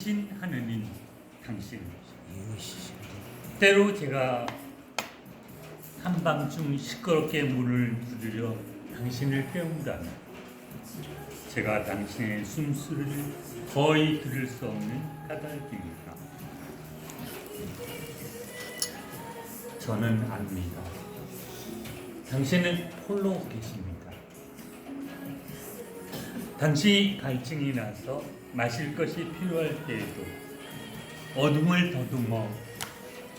신 하느님 당신 때로 제가 한밤중 시끄럽게 문을 두드려 당신을 깨운다면 제가 당신의 숨소리를 거의 들을 수 없는 까닭입니다. 저는 압니다. 당신은 홀로 계십니다. 당신이 갈증이 나서 마실 것이 필요할 때에도 어둠을 더듬어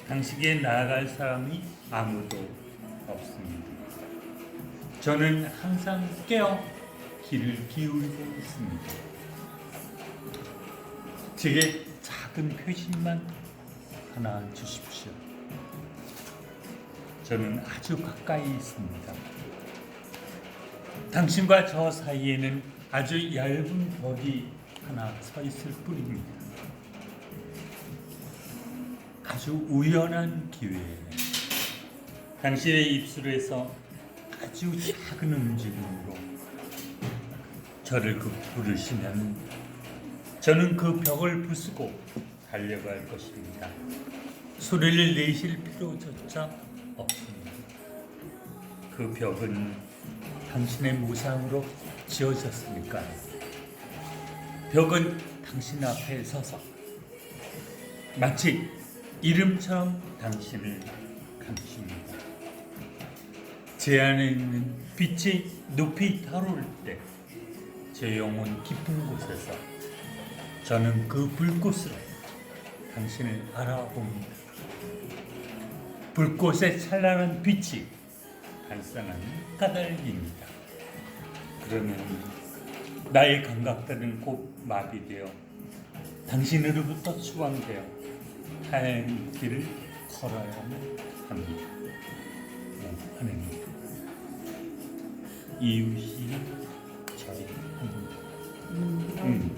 당신에게 나아갈 사람이 아무도 없습니다. 저는 항상 깨어 귀를 기울이고 있습니다. 제게 작은 표심만 하나 주십시오. 저는 아주 가까이 있습니다. 당신과 저 사이에는 아주 얇은 벽이 하나 서 있을 뿐입니다. 아주 우연한 기회에 당신의 입술에서 아주 작은 움직임으로 저를 그 부르시면 저는 그 벽을 부수고 달려갈 것입니다. 소리를 내실 필요조차 없습니다. 그 벽은 당신의 모상으로 지어졌으니까요. 벽은 당신 앞에 서서 마치 이름처럼 당신을 감춥니다. 제 안에 있는 빛이 높이 타오를 때 제 영혼 깊은 곳에서 저는 그 불꽃으로 당신을 알아봅니다. 불꽃의 찬란한 빛이 발산하는 까닭입니다. 그러면 나의 감각들은 곧 마비되어 당신으로부터 추방되어 하얀 길을 걸어야만 합니다. 네, 하느님. 이웃이 저희 하느님. 음.